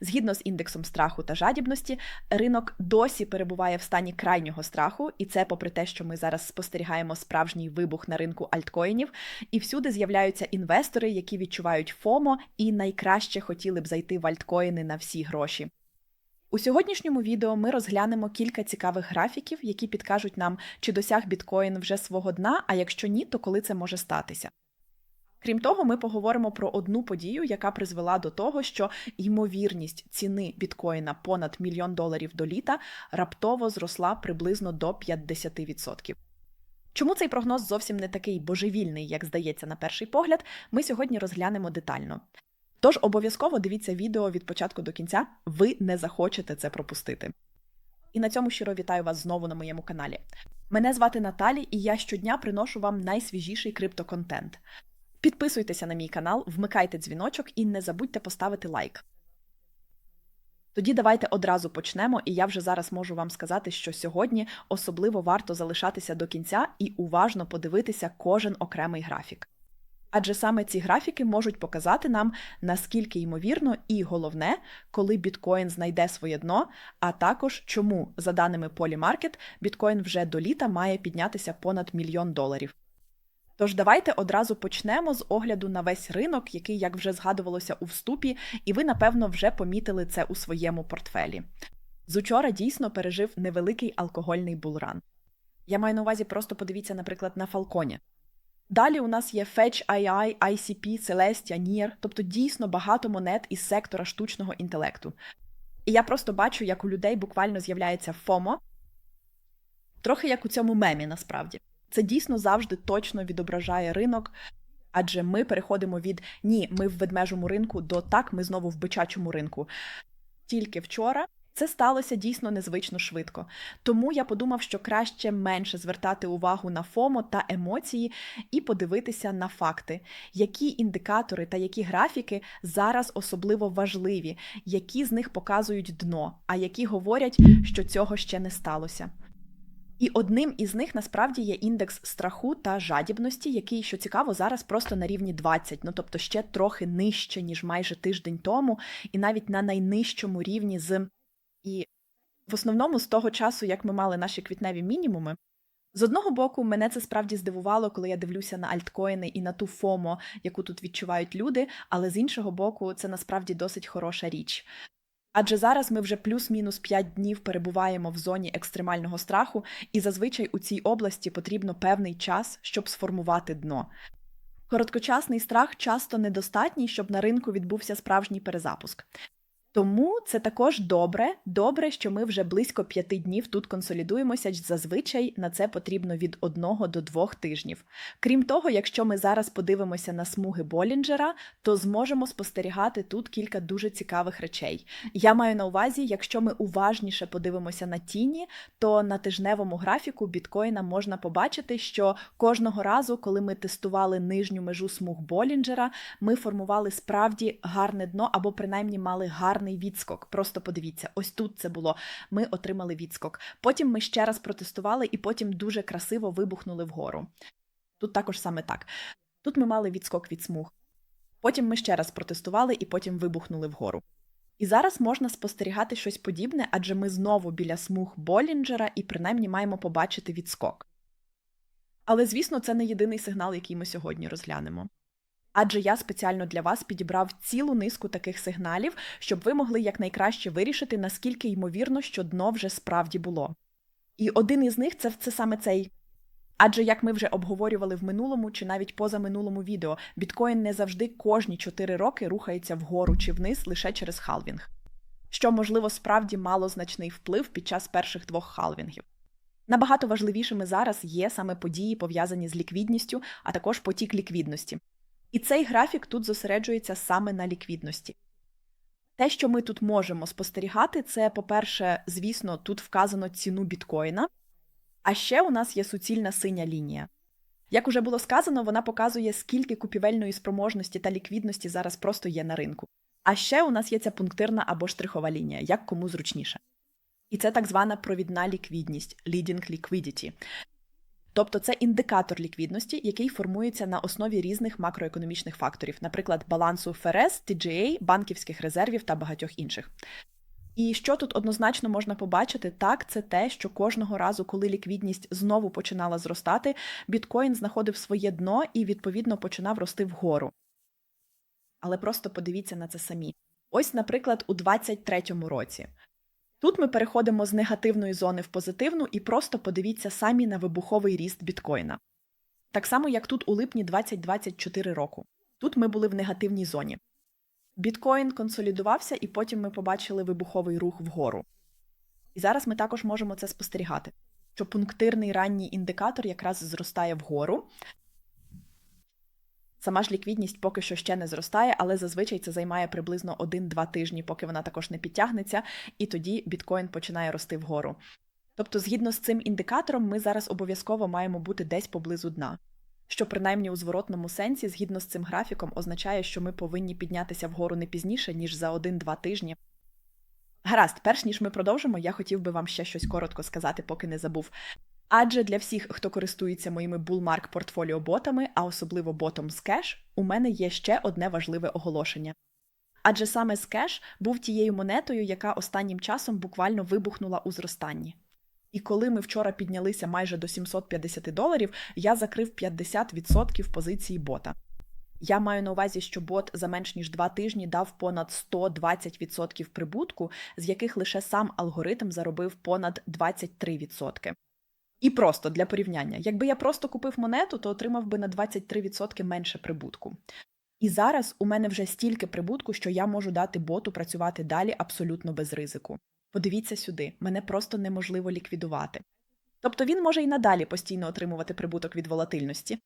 Згідно з індексом страху та жадібності, ринок досі перебуває в стані крайнього страху, і це попри те, що ми зараз спостерігаємо справжній вибух на ринку альткоїнів, і всюди з'являються інвестори, які відчувають ФОМО і найкраще хотіли б зайти в альткоїни на всі гроші. У сьогоднішньому відео ми розглянемо кілька цікавих графіків, які підкажуть нам, чи досяг біткоін вже свого дна, а якщо ні, то коли це може статися. Крім того, ми поговоримо про одну подію, яка призвела до того, що ймовірність ціни біткоїна понад мільйон доларів до літа раптово зросла приблизно до 50%. Чому цей прогноз зовсім не такий божевільний, як здається на перший погляд, ми сьогодні розглянемо детально. Тож обов'язково дивіться відео від початку до кінця, ви не захочете це пропустити. І на цьому щиро вітаю вас знову на моєму каналі. Мене звати Наталі, і я щодня приношу вам найсвіжіший криптоконтент. Підписуйтеся на мій канал, вмикайте дзвіночок і не забудьте поставити лайк. Тоді давайте одразу почнемо, і я вже зараз можу вам сказати, що сьогодні особливо варто залишатися до кінця і уважно подивитися кожен окремий графік. Адже саме ці графіки можуть показати нам, наскільки ймовірно, і головне, коли біткоін знайде своє дно, а також чому, за даними Polymarket, біткоін вже до літа має піднятися понад мільйон доларів. Тож давайте одразу почнемо з огляду на весь ринок, який, як вже згадувалося у вступі, і ви, напевно, вже помітили це у своєму портфелі. З учора дійсно пережив невеликий алкогольний булран. Я маю на увазі, просто подивіться, наприклад, на Фалконі. Далі у нас є Fetch AI, ICP, Celestia, NIR, тобто дійсно багато монет із сектора штучного інтелекту. І я просто бачу, як у людей буквально з'являється FOMO, трохи як у цьому мемі насправді. Це дійсно завжди точно відображає ринок, адже ми переходимо від ні, ми в ведмежому ринку до так, ми знову в бичачому ринку. Тільки вчора це сталося дійсно незвично швидко. Тому я подумав, що краще менше звертати увагу на ФОМО та емоції і подивитися на факти, які індикатори та які графіки зараз особливо важливі, які з них показують дно, а які говорять, що цього ще не сталося. І одним із них насправді є індекс страху та жадібності, який, що цікаво, зараз просто на рівні 20, ну тобто ще трохи нижче, ніж майже тиждень тому, і навіть на найнижчому рівні з. І в основному з того часу, як ми мали наші квітневі мінімуми. З одного боку, мене це справді здивувало, коли я дивлюся на альткоїни і на ту ФОМО, яку тут відчувають люди, але з іншого боку, це насправді досить хороша річ. Адже зараз ми вже плюс-мінус 5 днів перебуваємо в зоні екстремального страху, і зазвичай у цій області потрібно певний час, щоб сформувати дно. Короткочасний страх часто недостатній, щоб на ринку відбувся справжній перезапуск. Тому це також добре, добре, що ми вже близько п'яти днів тут консолідуємося. Зазвичай на це потрібно від одного до двох тижнів. Крім того, якщо ми зараз подивимося на смуги Болінджера, то зможемо спостерігати тут кілька дуже цікавих речей. Я маю на увазі, якщо ми уважніше подивимося на тіні, то на тижневому графіку біткоїна можна побачити, що кожного разу, коли ми тестували нижню межу смуг Болінджера, ми формували справді гарне дно або принаймні мали гарне гарний відскок. Просто подивіться, ось тут це було. Ми отримали відскок. Потім ми ще раз протестували і потім дуже красиво вибухнули вгору. Тут також саме так. Тут ми мали відскок від смуг. Потім ми ще раз протестували і потім вибухнули вгору. І зараз можна спостерігати щось подібне, адже ми знову біля смуг Болінджера і принаймні маємо побачити відскок. Але, звісно, це не єдиний сигнал, який ми сьогодні розглянемо адже я спеціально для вас підібрав цілу низку таких сигналів, щоб ви могли якнайкраще вирішити, наскільки ймовірно, що дно вже справді було. І один із них це, це саме цей. Адже, як ми вже обговорювали в минулому чи навіть позаминулому відео, біткоін не завжди кожні 4 роки рухається вгору чи вниз лише через халвінг, що, можливо, справді мало значний вплив під час перших двох халвінгів. Набагато важливішими зараз є саме події, пов'язані з ліквідністю, а також потік ліквідності. І цей графік тут зосереджується саме на ліквідності. Те, що ми тут можемо спостерігати, це, по-перше, звісно, тут вказано ціну біткоїна, а ще у нас є суцільна синя лінія. Як уже було сказано, вона показує, скільки купівельної спроможності та ліквідності зараз просто є на ринку. А ще у нас є ця пунктирна або штрихова лінія, як кому зручніше. І це так звана провідна ліквідність leading liquidity. Тобто це індикатор ліквідності, який формується на основі різних макроекономічних факторів, наприклад, балансу ФРС, TGA, банківських резервів та багатьох інших. І що тут однозначно можна побачити, так це те, що кожного разу, коли ліквідність знову починала зростати, біткоін знаходив своє дно і відповідно починав рости вгору. Але просто подивіться на це самі. Ось, наприклад, у 2023 році. Тут ми переходимо з негативної зони в позитивну і просто подивіться самі на вибуховий ріст біткоїна. Так само, як тут у липні 2024 року. Тут ми були в негативній зоні. Біткоін консолідувався, і потім ми побачили вибуховий рух вгору. І зараз ми також можемо це спостерігати, що пунктирний ранній індикатор якраз зростає вгору. Сама ж ліквідність поки що ще не зростає, але зазвичай це займає приблизно 1-2 тижні, поки вона також не підтягнеться, і тоді біткоін починає рости вгору. Тобто, згідно з цим індикатором, ми зараз обов'язково маємо бути десь поблизу дна що принаймні у зворотному сенсі, згідно з цим графіком, означає, що ми повинні піднятися вгору не пізніше, ніж за 1-2 тижні. Гаразд, перш ніж ми продовжимо, я хотів би вам ще щось коротко сказати, поки не забув. Адже для всіх, хто користується моїми Bullmark портфоліо ботами, а особливо ботом з кеш, у мене є ще одне важливе оголошення. Адже саме Skcash був тією монетою, яка останнім часом буквально вибухнула у зростанні. І коли ми вчора піднялися майже до 750 доларів, я закрив 50% позиції бота. Я маю на увазі, що бот за менш ніж два тижні дав понад 120% прибутку, з яких лише сам алгоритм заробив понад 23%. І просто для порівняння, якби я просто купив монету, то отримав би на 23% менше прибутку. І зараз у мене вже стільки прибутку, що я можу дати боту працювати далі абсолютно без ризику. Подивіться сюди, мене просто неможливо ліквідувати. Тобто він може і надалі постійно отримувати прибуток від волатильності.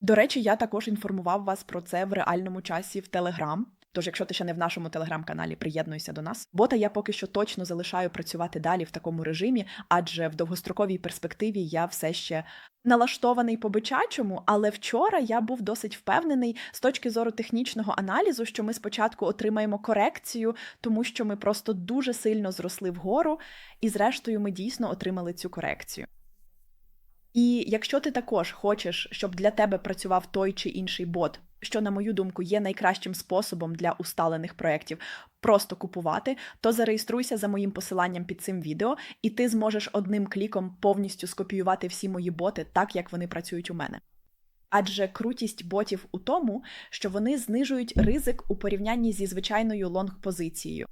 До речі, я також інформував вас про це в реальному часі в Телеграм. Тож, якщо ти ще не в нашому телеграм-каналі, приєднуйся до нас. Бота я поки що точно залишаю працювати далі в такому режимі, адже в довгостроковій перспективі я все ще налаштований по бичачому. Але вчора я був досить впевнений з точки зору технічного аналізу, що ми спочатку отримаємо корекцію, тому що ми просто дуже сильно зросли вгору, і зрештою ми дійсно отримали цю корекцію. І якщо ти також хочеш, щоб для тебе працював той чи інший бот, що, на мою думку, є найкращим способом для усталених проєктів, просто купувати, то зареєструйся за моїм посиланням під цим відео, і ти зможеш одним кліком повністю скопіювати всі мої боти так, як вони працюють у мене. Адже крутість ботів у тому, що вони знижують ризик у порівнянні зі звичайною лонг-позицією.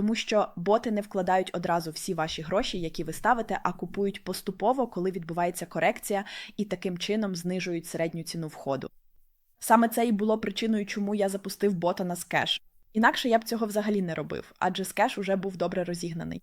Тому що боти не вкладають одразу всі ваші гроші, які ви ставите, а купують поступово, коли відбувається корекція, і таким чином знижують середню ціну входу. Саме це і було причиною, чому я запустив бота на скеш. Інакше я б цього взагалі не робив, адже скеш уже був добре розігнаний.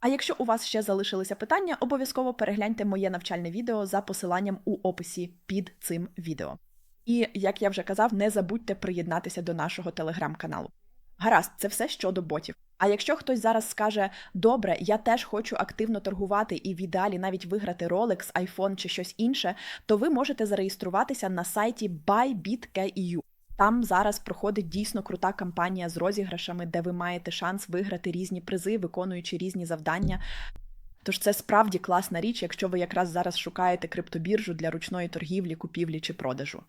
А якщо у вас ще залишилися питання, обов'язково перегляньте моє навчальне відео за посиланням у описі під цим відео. І, як я вже казав, не забудьте приєднатися до нашого телеграм-каналу. Гаразд, це все щодо ботів. А якщо хтось зараз скаже, добре, я теж хочу активно торгувати і в ідеалі навіть виграти Rolex, iPhone чи щось інше, то ви можете зареєструватися на сайті BuyBit.eu. Там зараз проходить дійсно крута кампанія з розіграшами, де ви маєте шанс виграти різні призи, виконуючи різні завдання. Тож це справді класна річ, якщо ви якраз зараз шукаєте криптобіржу для ручної торгівлі, купівлі чи продажу.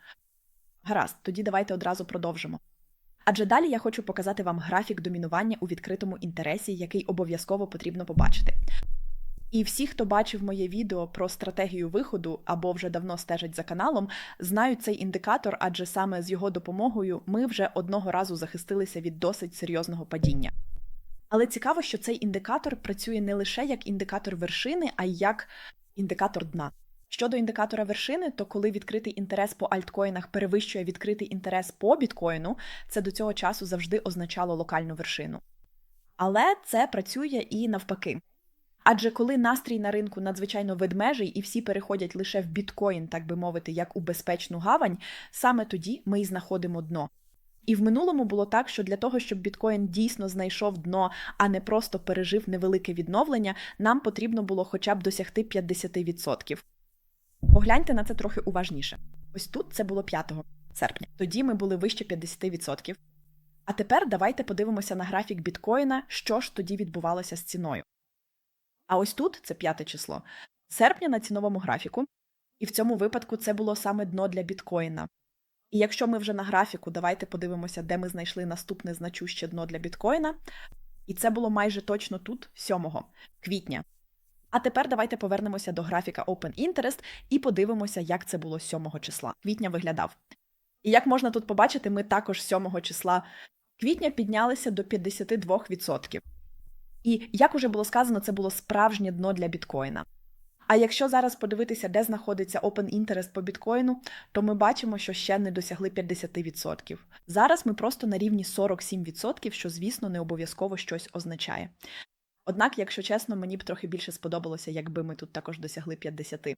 Гаразд, тоді давайте одразу продовжимо. Адже далі я хочу показати вам графік домінування у відкритому інтересі, який обов'язково потрібно побачити. І всі, хто бачив моє відео про стратегію виходу або вже давно стежать за каналом, знають цей індикатор, адже саме з його допомогою ми вже одного разу захистилися від досить серйозного падіння. Але цікаво, що цей індикатор працює не лише як індикатор вершини, а й як індикатор дна. Щодо індикатора вершини, то коли відкритий інтерес по альткоїнах перевищує відкритий інтерес по біткоїну, це до цього часу завжди означало локальну вершину. Але це працює і навпаки. Адже коли настрій на ринку надзвичайно ведмежий і всі переходять лише в біткоін, так би мовити, як у безпечну гавань, саме тоді ми й знаходимо дно. І в минулому було так, що для того, щоб біткоін дійсно знайшов дно, а не просто пережив невелике відновлення, нам потрібно було хоча б досягти 50%. Погляньте на це трохи уважніше. Ось тут це було 5 серпня. Тоді ми були вище 50%. А тепер давайте подивимося на графік біткоїна, що ж тоді відбувалося з ціною. А ось тут це п'яте число. Серпня на ціновому графіку І в цьому випадку це було саме дно для біткоїна. І якщо ми вже на графіку, давайте подивимося, де ми знайшли наступне значуще дно для біткоїна. І це було майже точно тут, 7 квітня. А тепер давайте повернемося до графіка Open Interest і подивимося, як це було 7 числа. Квітня виглядав. І як можна тут побачити, ми також 7 числа квітня піднялися до 52%. І як уже було сказано, це було справжнє дно для біткоїна. А якщо зараз подивитися, де знаходиться Open Interest по біткоїну, то ми бачимо, що ще не досягли 50%. Зараз ми просто на рівні 47%, що, звісно, не обов'язково щось означає. Однак, якщо чесно, мені б трохи більше сподобалося, якби ми тут також досягли 50%.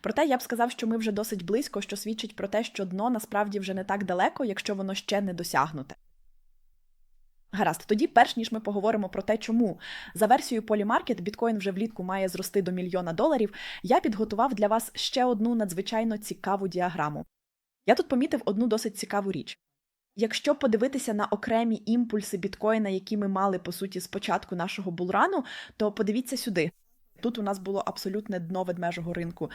Проте я б сказав, що ми вже досить близько, що свідчить про те, що дно насправді вже не так далеко, якщо воно ще не досягнуте. Гаразд, тоді, перш ніж ми поговоримо про те, чому за версією Polymarket біткоін вже влітку має зрости до мільйона доларів, я підготував для вас ще одну надзвичайно цікаву діаграму. Я тут помітив одну досить цікаву річ. Якщо подивитися на окремі імпульси біткоїна, які ми мали по суті з початку нашого булрану, то подивіться сюди. Тут у нас було абсолютне дно ведмежого ринку.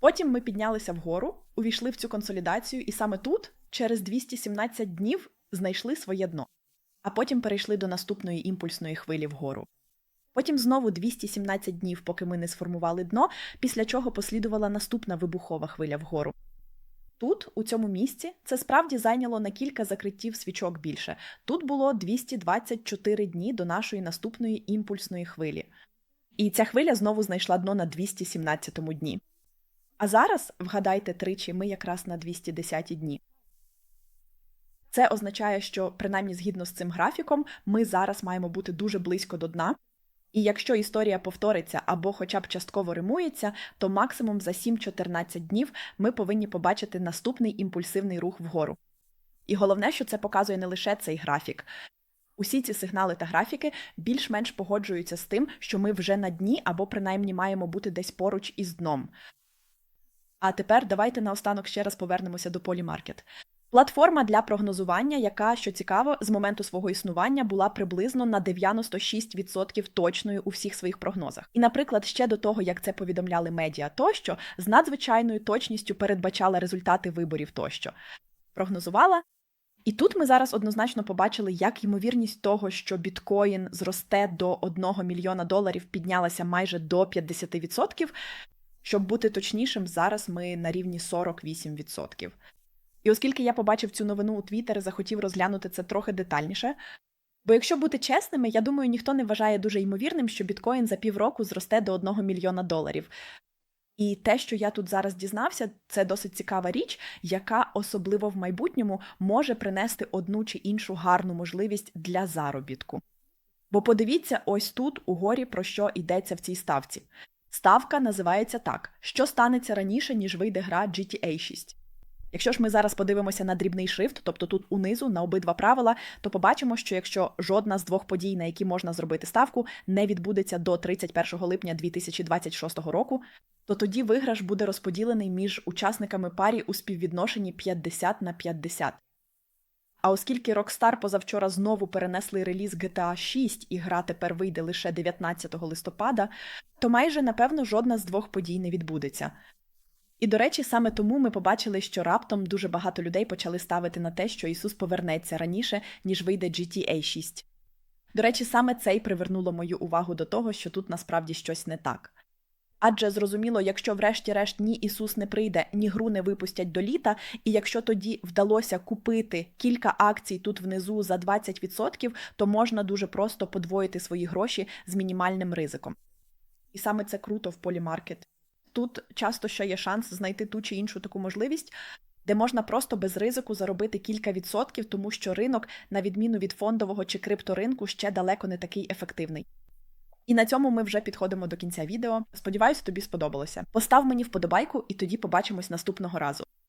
Потім ми піднялися вгору, увійшли в цю консолідацію, і саме тут, через 217 днів, знайшли своє дно а потім перейшли до наступної імпульсної хвилі вгору. Потім знову 217 днів, поки ми не сформували дно, після чого послідувала наступна вибухова хвиля вгору. Тут, у цьому місці, це справді зайняло на кілька закриттів свічок більше. Тут було 224 дні до нашої наступної імпульсної хвилі. І ця хвиля знову знайшла дно на 217 дні. А зараз, вгадайте тричі, ми якраз на 210 дні. Це означає, що принаймні згідно з цим графіком, ми зараз маємо бути дуже близько до дна. І якщо історія повториться або хоча б частково римується, то максимум за 7-14 днів ми повинні побачити наступний імпульсивний рух вгору. І головне, що це показує не лише цей графік. Усі ці сигнали та графіки більш-менш погоджуються з тим, що ми вже на дні або принаймні маємо бути десь поруч із дном. А тепер давайте наостанок ще раз повернемося до Polymarket. Платформа для прогнозування, яка, що цікаво, з моменту свого існування була приблизно на 96% точною у всіх своїх прогнозах. І, наприклад, ще до того, як це повідомляли медіа тощо, з надзвичайною точністю передбачала результати виборів тощо. Прогнозувала. І тут ми зараз однозначно побачили, як ймовірність того, що біткоін зросте до 1 мільйона доларів, піднялася майже до 50%. Щоб бути точнішим, зараз ми на рівні 48%. І оскільки я побачив цю новину у Твіттері, захотів розглянути це трохи детальніше. Бо якщо бути чесними, я думаю, ніхто не вважає дуже ймовірним, що біткоін за півроку зросте до 1 мільйона доларів. І те, що я тут зараз дізнався, це досить цікава річ, яка особливо в майбутньому може принести одну чи іншу гарну можливість для заробітку. Бо подивіться, ось тут угорі про що йдеться в цій ставці. Ставка називається так: що станеться раніше, ніж вийде гра GTA 6. Якщо ж ми зараз подивимося на дрібний шрифт, тобто тут унизу на обидва правила, то побачимо, що якщо жодна з двох подій, на які можна зробити ставку, не відбудеться до 31 липня 2026 року, то тоді виграш буде розподілений між учасниками парі у співвідношенні 50 на 50. А оскільки Rockstar позавчора знову перенесли реліз GTA 6 і гра тепер вийде лише 19 листопада, то майже напевно жодна з двох подій не відбудеться. І, до речі, саме тому ми побачили, що раптом дуже багато людей почали ставити на те, що Ісус повернеться раніше, ніж вийде GTA 6. До речі, саме це й привернуло мою увагу до того, що тут насправді щось не так. Адже зрозуміло, якщо врешті-решт ні Ісус не прийде, ні гру не випустять до літа, і якщо тоді вдалося купити кілька акцій тут внизу за 20%, то можна дуже просто подвоїти свої гроші з мінімальним ризиком. І саме це круто в полімаркет тут часто ще є шанс знайти ту чи іншу таку можливість, де можна просто без ризику заробити кілька відсотків, тому що ринок, на відміну від фондового чи крипторинку, ще далеко не такий ефективний. І на цьому ми вже підходимо до кінця відео. Сподіваюся, тобі сподобалося. Постав мені вподобайку, і тоді побачимось наступного разу.